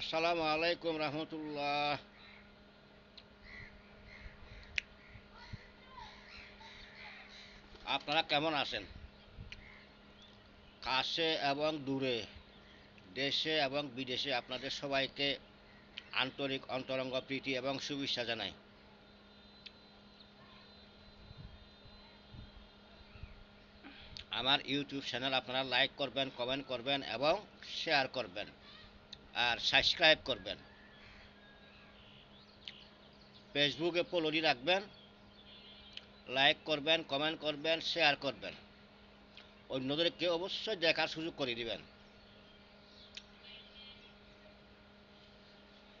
আসসালামু আলাইকুম রহমতুল্লাহ। আপনারা কেমন আছেন? কাছে এবং দূরে, দেশে এবং বিদেশে আপনাদের সবাইকে আন্তরিক অন্তরঙ্গ প্রীতি এবং শুভেচ্ছা জানাই। আমার ইউটিউব চ্যানেল আপনারা লাইক করবেন, কমেন্ট করবেন এবং শেয়ার করবেন। আর সাবস্ক্রাইব করবেন। ফেসবুকে ফলোডি রাখবেন, লাইক করবেন, কমেন্ট করবেন, শেয়ার করবেন। অন্যদেরকে অবশ্যই দেখার সুযোগ করে দিবেন।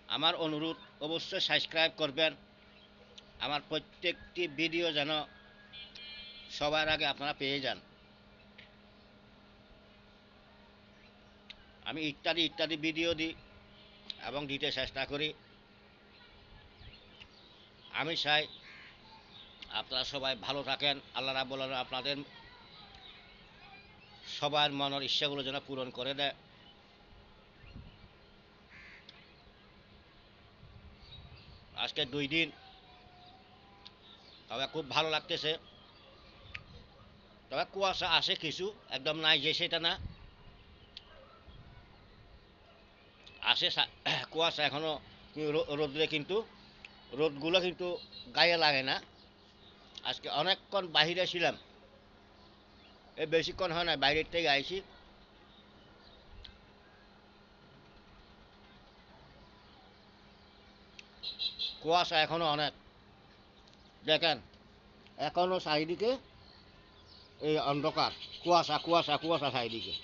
আমার অনুরোধ, অবশ্যই সাবস্ক্রাইব করবেন। আমার প্রত্যেকটি ভিডিও যেন সবার আগে আপনারা পেয়ে যান। আমি ইত্যাদি ইত্যাদি ভিডিও দিই এবং দিতে চেষ্টা করি। আমি চাই আপনারা সবাই ভালো থাকেন, আল্লাহ রাবুল আপনাদের সবার মনের ইচ্ছাগুলো যেন পূরণ করে দেয়। আজকে দুই দিন, তবে খুব ভালো লাগতেছে। তবে কুয়াশা আসে কিছু, একদম নাই যে সেটা না। আসে কুয়াশা এখনও রোদ্রে কিন্তু, রোদগুলো কিন্তু গায়ে লাগে না। আজকে অনেকক্ষণ বাহিরে ছিলাম। এই বেশিক্ষণ হয় না বাইরের থেকে আইছি। কুয়াশা এখনও অনেক। দেখেন, এখনও চারিদিকে এই অন্ধকার। কুয়াশা কুয়াশা কুয়াশা চারিদিকে।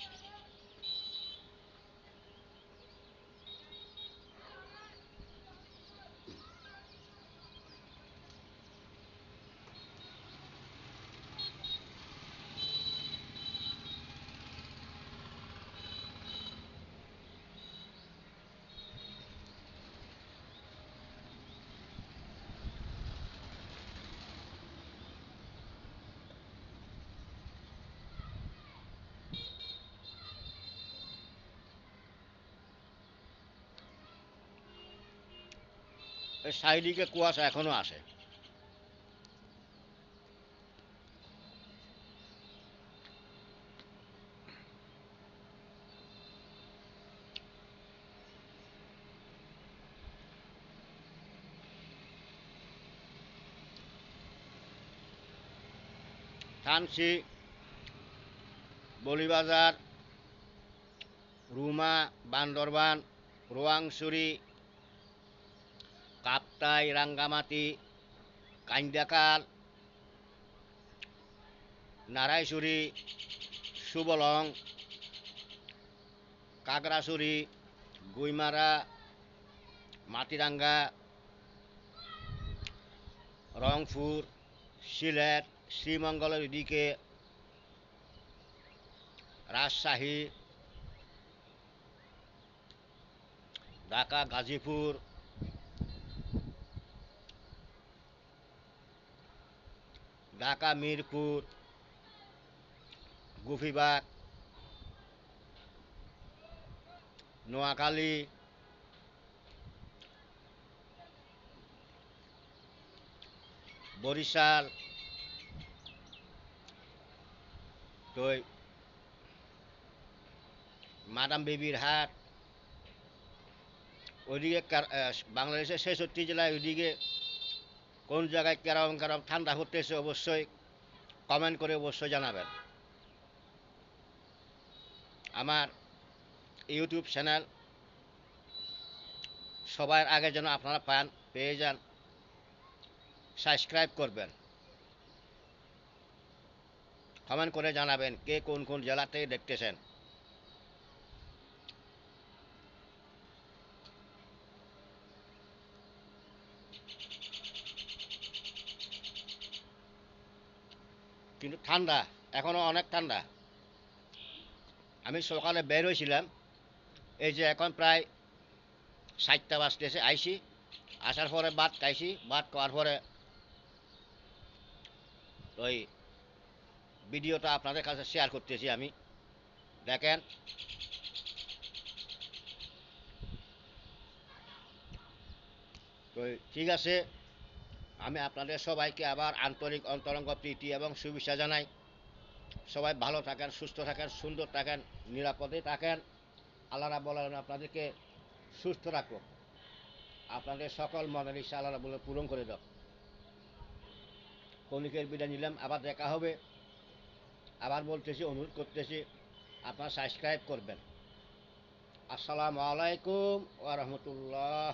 চারিদিকে কুয়াশা এখনও আসে। থানসি বলিবাজার রুমা বান্দরবান রোয়াংছড়ি কাপ্তাই রাঙ্গামাটি কান্দাকাল নারায়ছড়ি সুবলং কাগড়াছড়ি গুইমারা মাটিরাঙ্গা রংপুর সিলেট শ্রীমঙ্গলের দিকে রাজশাহী ঢাকা গাজীপুর ঢাকা মিরপুর গুফিবাগ নোয়াখালী বরিশাল তো মাদাম বেবির হাট ওইদিকে বাংলাদেশের ছেষট্টি জেলায় ওইদিকে কোন জায়গায় কেরম কেরম ঠান্ডা হতেছে অবশ্যই কমেন্ট করে অবশ্যই জানাবেন। আমার ইউটিউব চ্যানেল সবার আগে যেন আপনারা পান, পেয়ে যান, সাবস্ক্রাইব করবেন। কমেন্ট করে জানাবেন কে কোন কোন জেলাতে দেখতেছেন। কিন্তু ঠান্ডা এখনও অনেক ঠান্ডা আমি সকালে বের হয়েছিলাম, এই যে এখন প্রায় ষাটটা বাজতেছে আইসি আসার পরে ভাত খাইছি, ভাত খাওয়ার পরে ওই ভিডিওটা আপনাদের কাছে শেয়ার করতেছি আমি। দেখেন। তো ঠিক আছে আমি আপনাদের সবাইকে আবার আন্তরিক অন্তরঙ্গ প্রীতি এবং শুভেচ্ছা জানাই। সবাই ভালো থাকেন, সুস্থ থাকেন, সুন্দর থাকেন, নিরাপদে থাকেন। আল্লাহ আলামিন আপনাদেরকে সুস্থ রাখুন আপনাদের সকল মনের ইচ্ছা আল্লাহ আলামিন পূরণ করে দাও। কণিকের বিদায় নিলাম, আবার দেখা হবে। আবার বলতেছি, অনুরোধ করতেছি, আপনারা সাবস্ক্রাইব করবেন। আসসালামু আলাইকুম ওয়া রাহমাতুল্লাহ।